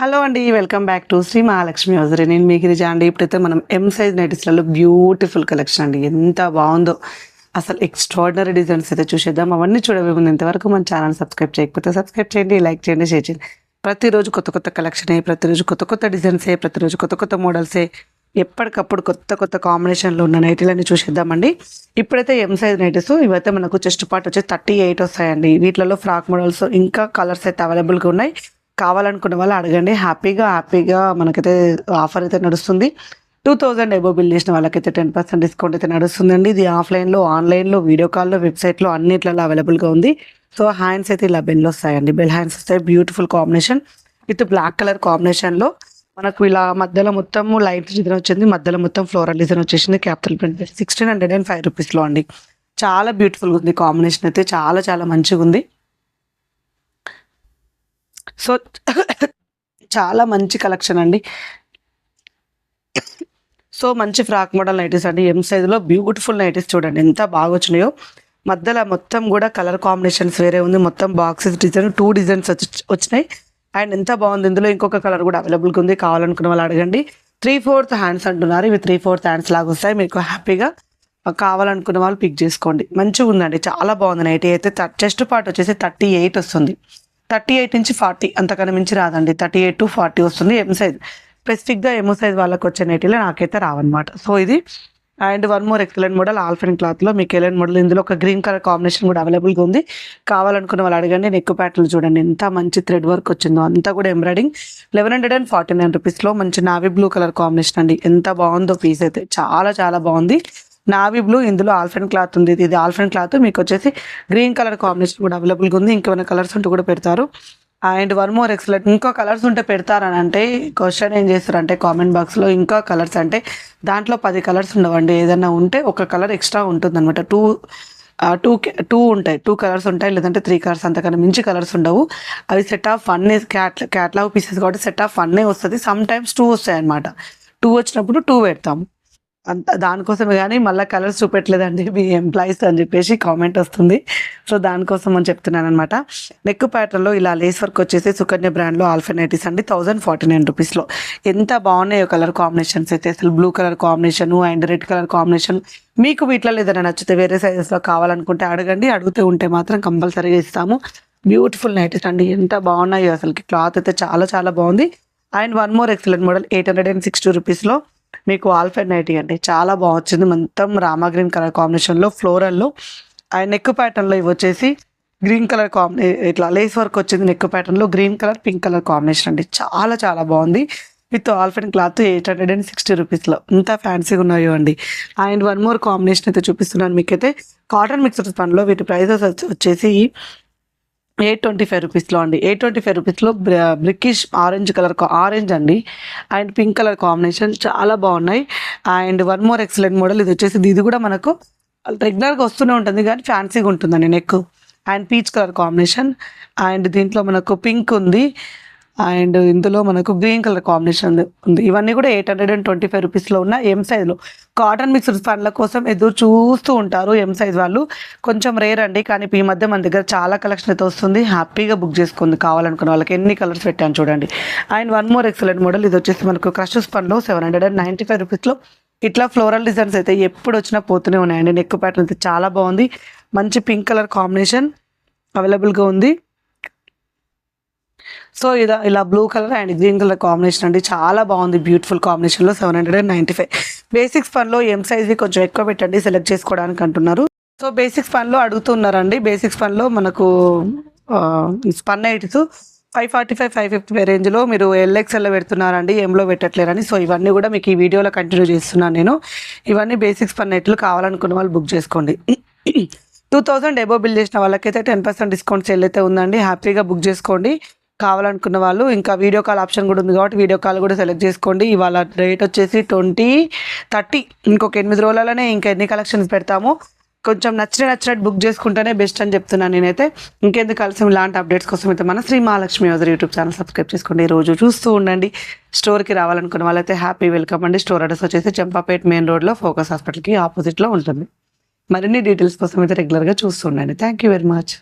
Hello అండి welcome back to Shri Mahalakshmi hosiery. నేను మీ గిరిజ అండి. ఇప్పుడైతే మనం ఎం సైజ్ నైటీస్లలో బ్యూటిఫుల్ కలెక్షన్ అండి. ఎంత బాగుందో. అసలు ఎక్స్ట్రాడినరీ డిజైన్స్ అయితే చూసేద్దాం. అవన్నీ చూడవే ముందు ఇంతవరకు మన ఛానల్ సబ్స్క్రైబ్ చేయకపోతే సబ్స్క్రైబ్ చేయండి లైక్ చేయండి షేర్ చేయండి. ప్రతిరోజు కొత్త కొత్త కలెక్షన్ ప్రతిరోజు కొత్త కొత్త డిజైన్సే ప్రతిరోజు కొత్త కొత్త మోడల్సే ఎప్పటికప్పుడు కొత్త కొత్త కాంబినేషన్లో ఉన్న నైటీలన్నీ చూసేద్దామండి ఇప్పుడైతే ఎం సైజ్ నైటీస్ ఇవైతే మనకు చెస్ట్ పార్ట్ వచ్చి థర్టీ ఎయిట్ వస్తాయండి. వీటిలలో ఫ్రాక్ మోడల్స్ ఇంకా కలర్స్ అయితే అవైలబుల్గా ఉన్నాయి. కావాలనుకున్న వాళ్ళు అడగండి. హ్యాపీగా హ్యాపీగా మనకైతే ఆఫర్ అయితే నడుస్తుంది. టూ థౌజండ్ ఎబో బిల్ చేసిన వాళ్ళకైతే టెన్ పర్సెంట్ డిస్కౌంట్ అయితే నడుస్తుందండి. ఇది ఆఫ్లైన్లో ఆన్లైన్లో వీడియో కాల్లో వెబ్సైట్లో అన్నిట్లలో అవైలబుల్గా ఉంది. సో హ్యాండ్స్ అయితే ఇలా బెల్ వస్తాయండి. బెల్ హ్యాండ్స్ వస్తాయి beautiful combination with black colour కాంబినేషన్లో మనకు ఇలా మధ్యలో మొత్తం లైట్ డిజైన్ వచ్చింది. మధ్యలో మొత్తం ఫ్లోరల్ డిజైన్ వచ్చేసింది. Capital print sixteen hundred and five రూపీస్లో అండి. చాలా బ్యూటిఫుల్గా ఉంది కాంబినేషన్ అయితే. చాలా చాలా మంచిగా ఉంది సో చాలా మంచి కలెక్షన్ అండి. సో మంచి ఫ్రాక్ మోడల్ నైటీస్ అండి. ఎం సైజులో బ్యూటిఫుల్ నైటీస్ చూడండి. ఎంత బాగా వచ్చినాయో. మధ్యలో మొత్తం కూడా కలర్ కాంబినేషన్స్ వేరే ఉంది. మొత్తం బాక్సెస్ డిజైన్ టూ డిజైన్స్ వచ్చి వచ్చినాయి. అండ్ ఎంత బాగుంది. ఇందులో ఇంకొక కలర్ కూడా అవైలబుల్గా ఉంది కావాలనుకున్న వాళ్ళు అడగండి. త్రీ ఫోర్త్ హ్యాండ్స్ అంటున్నారు. ఇవి త్రీ ఫోర్త్ హ్యాండ్స్ లాగా వస్తాయి. మీకు హ్యాపీగా కావాలనుకున్న వాళ్ళు పిక్ చేసుకోండి. మంచిగా ఉందండి చాలా బాగుంది నైటీ అయితే. చెస్ట్ పార్ట్ వచ్చేసి థర్టీ ఎయిట్ వస్తుంది. థర్టీ ఎయిట్ నుంచి ఫార్టీ అంతకన్నా మించి రాదండి. థర్టీ ఎయిట్ టు ఫార్టీ వస్తుంది. ఎం సైజ్ స్పెసిఫిక్గా ఎమో సైజ్ వాళ్ళకి వచ్చే నైటీలో నాకైతే రావన్నమాట. సో ఇది. And one more excellent model ఆల్ఫెన్ క్లాత్లో మీకు ఎలెంట్ మోడల్ ఇందులో ఒక గ్రీన్ కలర్ కాంబినేషన్ కూడా అవైలబుల్గా ఉంది. కావాలనుకున్న వాళ్ళు అడగండి. నెక్ ప్యాటర్న్ చూడండి. ఎంత మంచి థ్రెడ్ వర్క్ వచ్చిందో. అంతా కూడా embroidering eleven hundred and forty nine రూపీస్లో మంచి నావీ బ్లూ కలర్ కాంబినేషన్ అండి. ఎంత బాగుందో పీస్ అయితే. చాలా చాలా బాగుంది. నావీ బ్లూ ఇందులో ఆల్ఫెన్ క్లాత్ ఉంది. ఇది ఆల్ఫెన్ క్లాత్. మీకు వచ్చేసి గ్రీన్ కలర్ కాంబినేషన్ కూడా అవైలబుల్గా ఉంది. ఇంకేమైనా కలర్స్ ఉంటే కూడా పెడతారు. అండ్ వన్ మోర్ ఎక్సలెంట్ ఇంకో కలర్స్ ఉంటే పెడతారని అంటే క్వశ్చన్ ఏం చేస్తారంటే కామెంట్ బాక్స్లో ఇంకా కలర్స్ అంటే దాంట్లో పది కలర్స్ ఉండవండి. ఏదైనా ఉంటే ఒక కలర్ ఎక్స్ట్రా ఉంటుంది అనమాట టూ టూ టూ ఉంటాయి. టూ కలర్స్ ఉంటాయి. లేదంటే త్రీ కలర్స్ అంతకన్నా మించి కలర్స్ ఉండవు. అవి set of one cat catalogue pieces కాబట్టి సెట్ ఆఫ్ వన్నే వస్తుంది. సమ్ టైమ్స్ టూ వస్తాయి అనమాట టూ వచ్చినప్పుడు టూ పెడతాము అంత దానికోసమే కానీ మళ్ళీ కలర్స్ చూపెట్టలేదండి మీ ఎంప్లాయీస్ అని చెప్పేసి కామెంట్ వస్తుంది. సో దానికోసం అని చెప్తున్నాను అనమాట నెక్ ప్యాటర్న్లో ఇలా లేస్ వర్క్ వచ్చేసి సుకన్య బ్రాండ్లో ఆల్ఫర్నేటివ్స్ అండి థౌజండ్ ఫార్టీ నైన్ రూపీస్లో. ఎంత బాగున్నాయో కలర్ కాంబినేషన్స్ అయితే అసలు blue colour combination and red colour combination. మీకు వీటిలో ఏదైనా నచ్చితే వేరే సైజెస్లో కావాలనుకుంటే అడగండి అడిగితే ఉంటే మాత్రం కంపల్సరీగా ఇస్తాము. బ్యూటిఫుల్ నైటీస్ అండి ఎంత బాగున్నాయో అసలుకి. క్లాత్ అయితే చాలా చాలా బాగుంది. And one more excellent model eight hundred and sixty రూపీస్లో. మీకు ఆల్ఫెడ్ నైటీ అండి. చాలా బాగుంది. మొత్తం రామా గ్రీన్ కలర్ కాంబినేషన్లో ఫ్లోరల్లో ఆ నెక్ ప్యాటర్న్లో ఇవి వచ్చేసి గ్రీన్ కలర్ కాంబినే ఇట్లా లేస్ వర్క్ వచ్చింది నెక్ ప్యాటర్న్లో green colour pink colour combination అండి. చాలా చాలా బాగుంది. With ఆల్ఫెన్ cloth eight hundred and sixty రూపీస్లో ఇంత ఫ్యాన్సీగా ఉన్నాయో అండి. అండ్ వన్ మోర్ కాంబినేషన్ అయితే చూపిస్తున్నాను మీకైతే. కాటన్ మిక్సర్ పనిలో వీటి ప్రైజెస్ వచ్చేసి ఎయిట్ ట్వంటీ ఫైవ్ రూపీస్లో అండి. ఎయిట్ ట్వంటీ ఫైవ్ రూపీస్లో బ్రికిష్ ఆరెంజ్ కలర్ ఆరెంజ్ అండి. అండ్ పింక్ కలర్ కాంబినేషన్ చాలా బాగున్నాయి. And one more excellent model ఇది వచ్చేసి ఇది కూడా మనకు రెగ్యులర్గా వస్తూనే ఉంటుంది కానీ ఫ్యాన్సీగా ఉంటుందండి neck and peach colour combination. And దీంట్లో మనకు పింక్ ఉంది. అండ్ ఇందులో మనకు గ్రీన్ కలర్ కాంబినేషన్ ఉంది. ఇవన్నీ కూడా eight hundred and twenty five రూపీస్లో ఉన్న ఎం సైజ్లో కాటన్ మిక్స్డ్ పండ్ల కోసం ఎదురు చూస్తూ ఉంటారు ఎం సైజ్ వాళ్ళు. కొంచెం రేర్ అండి కానీ ఈ మధ్య మన దగ్గర చాలా కలెక్షన్ అయితే వస్తుంది. హ్యాపీగా బుక్ చేసుకుంది కావాలనుకున్న వాళ్ళకి ఎన్ని కలర్స్ పెట్టాను చూడండి. And one more excellent model ఇది వచ్చేసి మనకు క్రషెస్ ఫండ్లో seven hundred and ninety five రూపీస్లో ఇట్లా ఫ్లోరల్ డిజైన్స్ అయితే ఎప్పుడు వచ్చినా పోతూనే ఉన్నాయండి. నెక్ ప్యాటర్న్ అయితే చాలా బాగుంది. మంచి పింక్ కలర్ కాంబినేషన్ అవైలబుల్గా ఉంది. సో ఇలా ఇలా blue colour and green colour combination అండి. చాలా బాగుంది బ్యూటిఫుల్ కాంబినేషన్లో seven hundred and ninety five basics పనిలో ఎం సైజ్వి కొంచెం ఎక్కువ పెట్టండి సెలెక్ట్ చేసుకోవడానికి అంటున్నారు. సో బేసిక్స్ పనిలో అడుగుతున్నారండి. బేసిక్స్ పనిలో మనకు spun eights five forty five five fifty రేంజ్లో మీరు ఎల్ఎక్స్ఎల్లో పెడుతున్నారండి ఎంలో పెట్టట్లేరని. సో ఇవన్నీ కూడా మీకు ఈ వీడియోలో కంటిన్యూ చేస్తున్నాను నేను. ఇవన్నీ బేసిక్స్ పన్ నెట్లు కావాలనుకున్న వాళ్ళు బుక్ చేసుకోండి. టూ థౌజండ్ ఎబో బిల్ చేసిన వాళ్ళకైతే టెన్ పర్సెంట్ డిస్కౌంట్ సేల్ అయితే ఉందండి. హ్యాపీగా బుక్ చేసుకోండి. కావాలనుకున్న వాళ్ళు ఇంకా వీడియో కాల్ ఆప్షన్ కూడా ఉంది కాబట్టి వీడియో కాల్ కూడా సెలెక్ట్ చేసుకోండి. ఇవాళ రేట్ వచ్చేసి ట్వంటీ థర్టీ. ఇంకొక ఎనిమిది రోజులలోనే ఇంకా ఎన్ని కలెక్షన్స్ పెడతాము కొంచెం నచ్చిన నచ్చినట్టు బుక్ చేసుకుంటేనే బెస్ట్ అని చెప్తున్నాను నేనైతే. ఇంకెందుకు కలిసి ఇలాంటి అప్డేట్స్ కోసం అయితే మన Shri Mahalakshmi Yojana YouTube channel subscribe చేసుకోండి. రోజు చూస్తూ ఉండండి. స్టోర్కి రావాలనుకున్న వాళ్ళైతే హ్యాపీ వెల్కమ్ అండి. స్టోర్ అడ్రస్ వచ్చేసి చెంపాపేట్ మెయిన్ రోడ్లో ఫోకస్ హాస్పిటల్కి ఆపోజిట్లో ఉంటుంది. మరిన్ని డీటెయిల్స్ కోసం అయితే రెగ్యులర్గా చూస్తూ ఉండండి. Thank you very much.